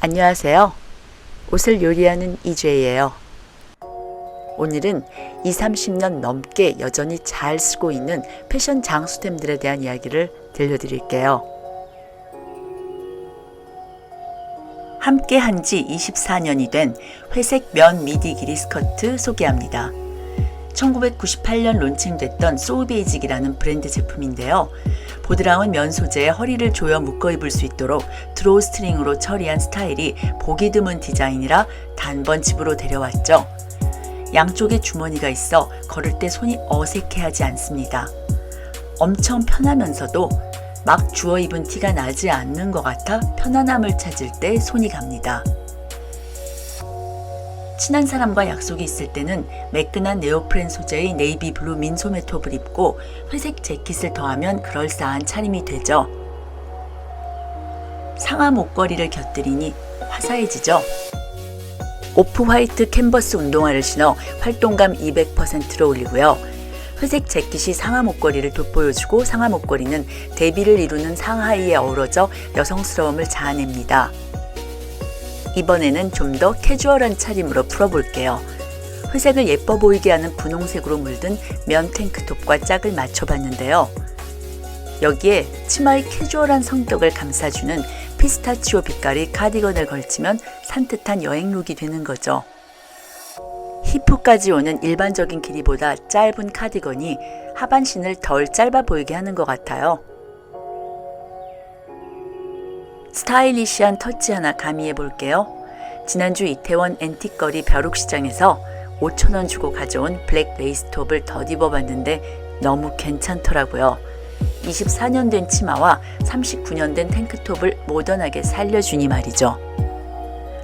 안녕하세요. 옷을 요리하는 이주예요. 오늘은 2, 30년 넘게 여전히 잘 쓰고 있는 패션 장수템들에 대한 이야기를 들려드릴게요. 함께 한 지 24년이 된 회색 면 미디 길이 스커트 소개합니다. 1998년 론칭됐던 소울베이직이라는 브랜드 제품인데요. 보드라운 면 소재에 허리를 조여 묶어 입을 수 있도록 드로우 스트링으로 처리한 스타일이 보기 드문 디자인이라 단번 집으로 데려왔죠. 양쪽에 주머니가 있어 걸을 때 손이 어색해하지 않습니다. 엄청 편하면서도 막 주워 입은 티가 나지 않는 것 같아 편안함을 찾을 때 손이 갑니다. 친한 사람과 약속이 있을 때는 매끈한 네오프렌 소재의 네이비 블루 민소매 톱을 입고 회색 재킷을 더하면 그럴싸한 차림이 되죠. 상하 목걸이를 곁들이니 화사해지죠. 오프 화이트 캔버스 운동화를 신어 활동감 200%로 올리고요. 회색 재킷이 상하 목걸이를 돋보여주고 상하 목걸이는 대비를 이루는 상하이에 어우러져 여성스러움을 자아냅니다. 이번에는 좀 더 캐주얼한 차림으로 풀어볼게요. 회색을 예뻐 보이게 하는 분홍색으로 물든 면 탱크톱과 짝을 맞춰봤는데요. 여기에 치마의 캐주얼한 성격을 감싸주는 피스타치오 빛깔의 카디건을 걸치면 산뜻한 여행룩이 되는 거죠. 히프까지 오는 일반적인 길이보다 짧은 카디건이 하반신을 덜 짧아 보이게 하는 것 같아요. 스타일리시한 터치 하나 가미해 볼게요. 지난주 이태원 앤틱거리 벼룩시장에서 5천원 주고 가져온 블랙 레이스톱을 덧입어 봤는데 너무 괜찮더라고요. 24년 된 치마와 39년 된 탱크톱을 모던하게 살려주니 말이죠.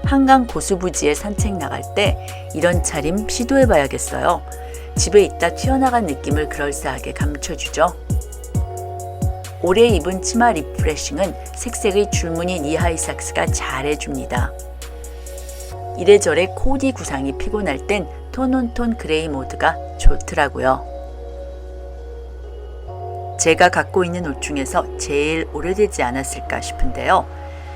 한강 고수부지에 산책 나갈 때 이런 차림 시도해봐야겠어요. 집에 있다 튀어나간 느낌을 그럴싸하게 감춰주죠. 올해 입은 치마 리프레싱은 색색의 줄무늬 니하이 삭스가 잘해줍니다. 이래저래 코디 구상이 피곤할 땐 톤온톤 그레이 모드가 좋더라고요. 제가 갖고 있는 옷 중에서 제일 오래되지 않았을까 싶은데요.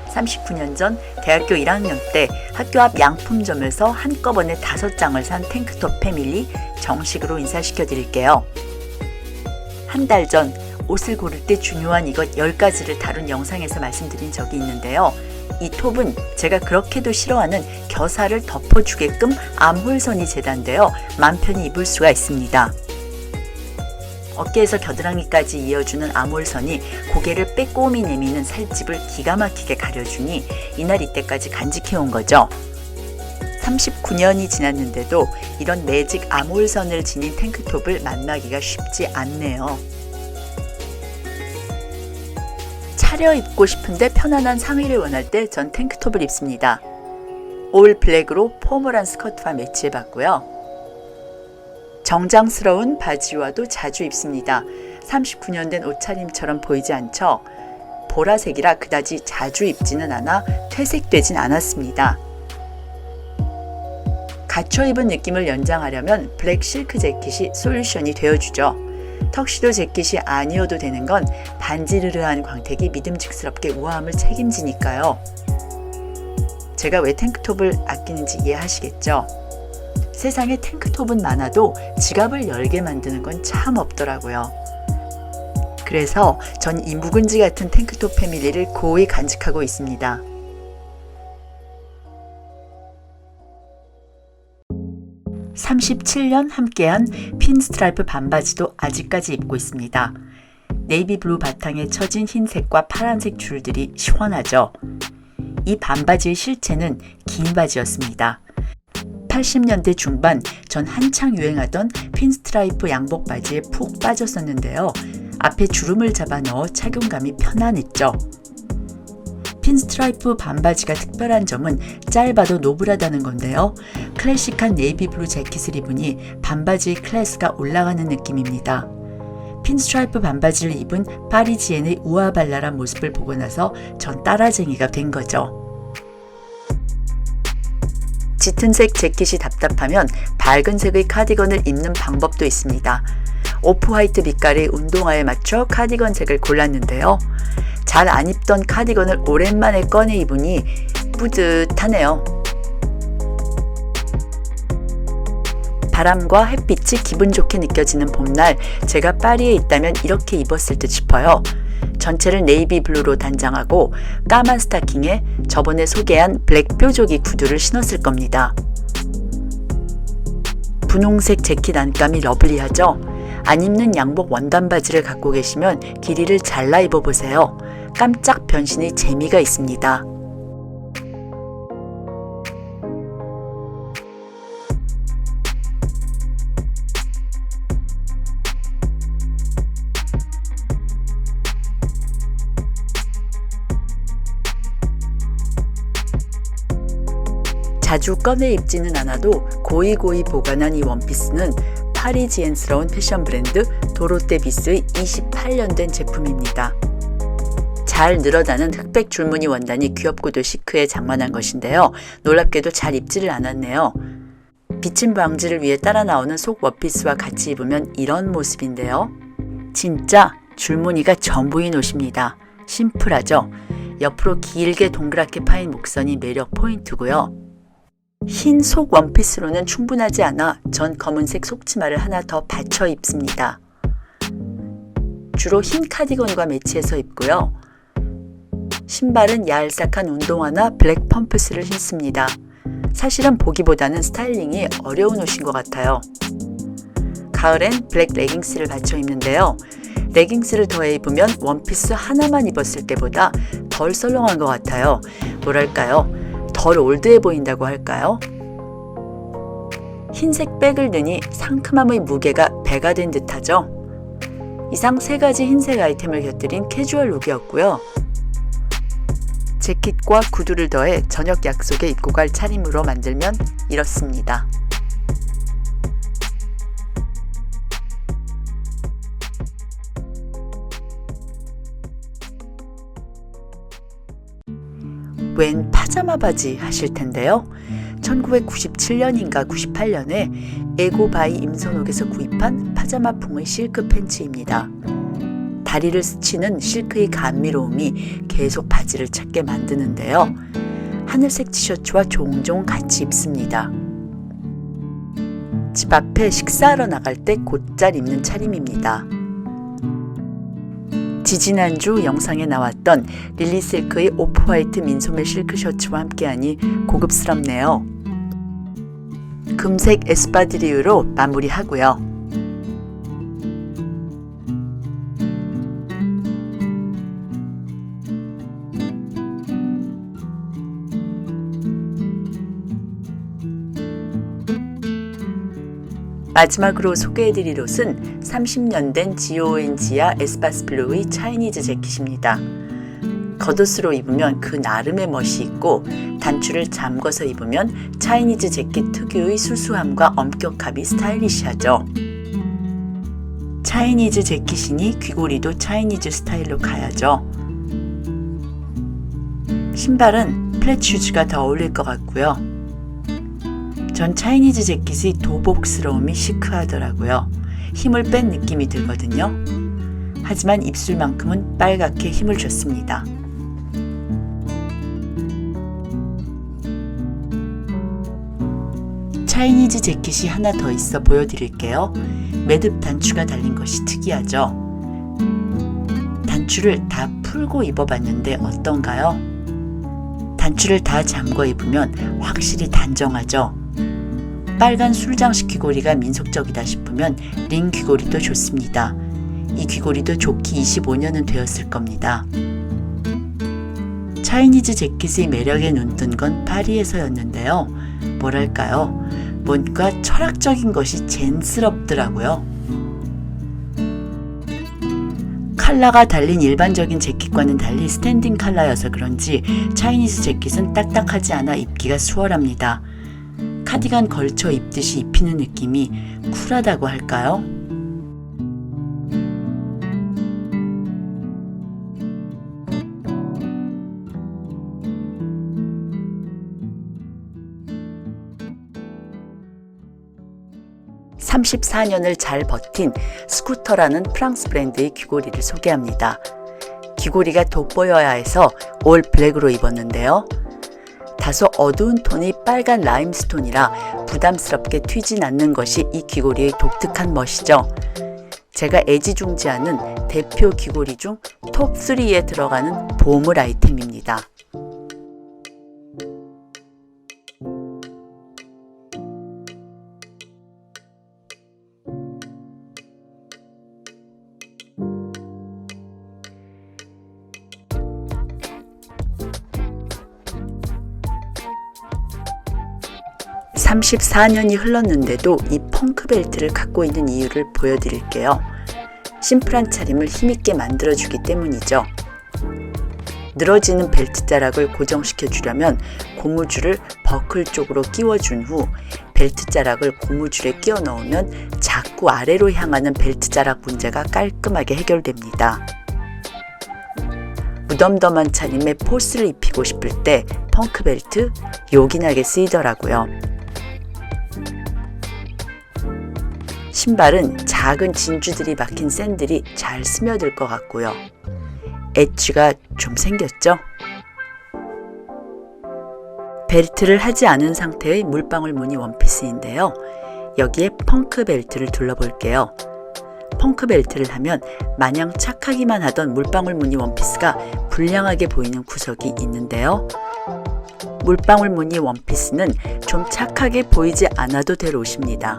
39년 전 대학교 1학년 때 학교 앞 양품점에서 한꺼번에 다섯 장을 산 탱크톱 패밀리 정식으로 인사시켜 드릴게요. 한 달 전 옷을 고를 때 중요한 이것 10가지를 다룬 영상에서 말씀드린 적이 있는데요. 이 톱은 제가 그렇게도 싫어하는 겨사를 덮어주게끔 암홀선이 재단되어 맘 편히 입을 수가 있습니다. 어깨에서 겨드랑이까지 이어주는 암홀선이 고개를 빼꼼히 내미는 살집을 기가 막히게 가려주니 이날 이때까지 간직해온 거죠. 39년이 지났는데도 이런 매직 암홀선을 지닌 탱크톱을 만나기가 쉽지 않네요. 차려입고 싶은데 편안한 상의를 원할 때 전 탱크톱을 입습니다. 올 블랙으로 포멀한 스커트와 매치해봤고요. 정장스러운 바지와도 자주 입습니다. 39년 된 옷차림처럼 보이지 않죠? 보라색이라 그다지 자주 입지는 않아 퇴색되진 않았습니다. 갖춰 입은 느낌을 연장하려면 블랙 실크 재킷이 솔루션이 되어주죠. 턱시도 재킷이 아니어도 되는 건 반지르르한 광택이 믿음직스럽게 우아함을 책임지니까요. 제가 왜 탱크톱을 아끼는지 이해하시겠죠? 세상에 탱크톱은 많아도 지갑을 열게 만드는 건 참 없더라고요. 그래서 전 이 묵은지 같은 탱크톱 패밀리를 고이 간직하고 있습니다. (37년) 함께한 핀 스트라이프 반바지도 아직까지 입고 있습니다. 네이비 블루 바탕에 처진 흰색과 파란색 줄들이 시원하죠. 이 반바지의 실체는 긴 바지였습니다. 80년대 중반 전 한창 유행하던 핀스트라이프 양복 바지에 푹 빠졌었는데요. 앞에 주름을 잡아 넣어 착용감이 편안했죠. 핀스트라이프 반바지가 특별한 점은 짧아도 노블하다는 건데요. 클래식한 네이비 블루 재킷을 입으니 반바지의 클래스가 올라가는 느낌입니다. 핀스트라이프 반바지를 입은 파리지엔의 우아발랄한 모습을 보고 나서 전 따라쟁이가 된 거죠. 짙은 색 재킷이 답답하면 밝은 색의 카디건을 입는 방법도 있습니다. 오프 화이트 빛깔의 운동화에 맞춰 카디건 색을 골랐는데요. 잘 안 입던 카디건을 오랜만에 꺼내 입으니 뿌듯하네요. 바람과 햇빛이 기분 좋게 느껴지는 봄날 제가 파리에 있다면 이렇게 입었을 듯 싶어요. 전체를 네이비 블루로 단장하고 까만 스타킹에 저번에 소개한 블랙 뾰족이 구두를 신었을 겁니다. 분홍색 재킷 안감이 러블리하죠? 안 입는 양복 원단 바지를 갖고 계시면 길이를 잘라 입어보세요. 깜짝 변신의 재미가 있습니다. 자주 꺼내 입지는 않아도 고이고이 보관한 이 원피스는 파리지엔스러운 패션 브랜드 도로떼 비스의 28년 된 제품입니다. 잘 늘어나는 흑백 줄무늬 원단이 귀엽고도 시크해 장만한 것인데요. 놀랍게도 잘 입지를 않았네요. 비침 방지를 위해 따라 나오는 속 원피스와 같이 입으면 이런 모습인데요. 진짜 줄무늬가 전부인 옷입니다. 심플하죠? 옆으로 길게 동그랗게 파인 목선이 매력 포인트고요. 흰 속 원피스로는 충분하지 않아 전 검은색 속치마를 하나 더 받쳐 입습니다. 주로 흰 카디건과 매치해서 입고요. 신발은 얄싹한 운동화나 블랙 펌프스를 신습니다. 사실은 보기보다는 스타일링이 어려운 옷인 것 같아요. 가을엔 블랙 레깅스를 받쳐 입는데요. 레깅스를 더해 입으면 원피스 하나만 입었을 때보다 덜 썰렁한 것 같아요. 뭐랄까요? 덜 올드해 보인다고 할까요? 흰색 백을 드니 상큼함의 무게가 배가 된 듯하죠. 이상 세 가지 흰색 아이템을 곁들인 캐주얼 룩이었고요. 재킷과 구두를 더해 저녁 약속에 입고 갈 차림으로 만들면 이렇습니다. 웬 파자마 바지 하실 텐데요. 1997년인가 98년에 에고바이 임선옥에서 구입한 파자마풍의 실크 팬츠입니다. 다리를 스치는 실크의 감미로움이 계속 바지를 찾게 만드는데요. 하늘색 티셔츠와 종종 같이 입습니다. 집 앞에 식사하러 나갈 때 곧잘 입는 차림입니다. 지지난주 영상에 나왔던 릴리 실크의 오프화이트 민소매 실크 셔츠와 함께하니 고급스럽네요. 금색 에스파드리유로 마무리하고요. 마지막으로 소개해드릴 옷은 30년 된 지오엔지아 에스파스 블루의 차이니즈 재킷입니다. 겉옷으로 입으면 그 나름의 멋이 있고 단추를 잠궈서 입으면 차이니즈 재킷 특유의 수수함과 엄격함이 스타일리시하죠. 차이니즈 재킷이니 귀걸이도 차이니즈 스타일로 가야죠. 신발은 플랫 슈즈가 더 어울릴 것 같고요. 전 차이니즈 재킷이 도복스러움이 시크하더라고요. 힘을 뺀 느낌이 들거든요. 하지만 입술만큼은 빨갛게 힘을 줬습니다. 차이니즈 재킷이 하나 더 있어 보여드릴게요. 매듭 단추가 달린 것이 특이하죠. 단추를 다 풀고 입어봤는데 어떤가요? 단추를 다 잠궈 입으면 확실히 단정하죠. 빨간 술장식 귀걸이가 민속적이다 싶으면 링 귀걸이도 좋습니다. 이 귀걸이도 좋기 25년은 되었을 겁니다. 차이니즈 재킷의 매력에 눈뜬 건 파리에서였는데요. 뭐랄까요? 뭔가 철학적인 것이 젠스럽더라고요. 칼라가 달린 일반적인 재킷과는 달리 스탠딩 칼라여서 그런지 차이니즈 재킷은 딱딱하지 않아 입기가 수월합니다. 카디건 걸쳐 입듯이 입히는 느낌이 쿨하다고 할까요? (34년을) 잘 버틴 스쿠터라는 프랑스 브랜드의 귀걸이를 소개합니다. 귀걸이가 돋보여야 해서 올 블랙으로 입었는데요. 다소 어두운 톤의 빨간 라임스톤이라 부담스럽게 튀진 않는 것이 이 귀걸이의 독특한 멋이죠. 제가 애지중지하는 대표 귀걸이 중톱 3에 들어가는 보물 아이템입니다. (34년이) 흘렀는데도 이 펑크 벨트를 갖고 있는 이유를 보여드릴게요. 심플한 차림을 힘있게 만들어주기 때문이죠. 늘어지는 벨트 자락을 고정시켜 주려면 고무줄을 버클 쪽으로 끼워준 후 벨트 자락을 고무줄에 끼워 넣으면 자꾸 아래로 향하는 벨트 자락 문제가 깔끔하게 해결됩니다. 무덤덤한 차림에 포스를 입히고 싶을 때 펑크 벨트 요긴하게 쓰이더라고요. 신발은 작은 진주들이 박힌 샌들이 잘 스며들 것 같고요. 엣지가 좀 생겼죠? 벨트를 하지 않은 상태의 물방울 무늬 원피스인데요. 여기에 펑크 벨트를 둘러볼게요. 펑크 벨트를 하면 마냥 착하기만 하던 물방울 무늬 원피스가 불량하게 보이는 구석이 있는데요. 물방울 무늬 원피스는 좀 착하게 보이지 않아도 될 옷입니다.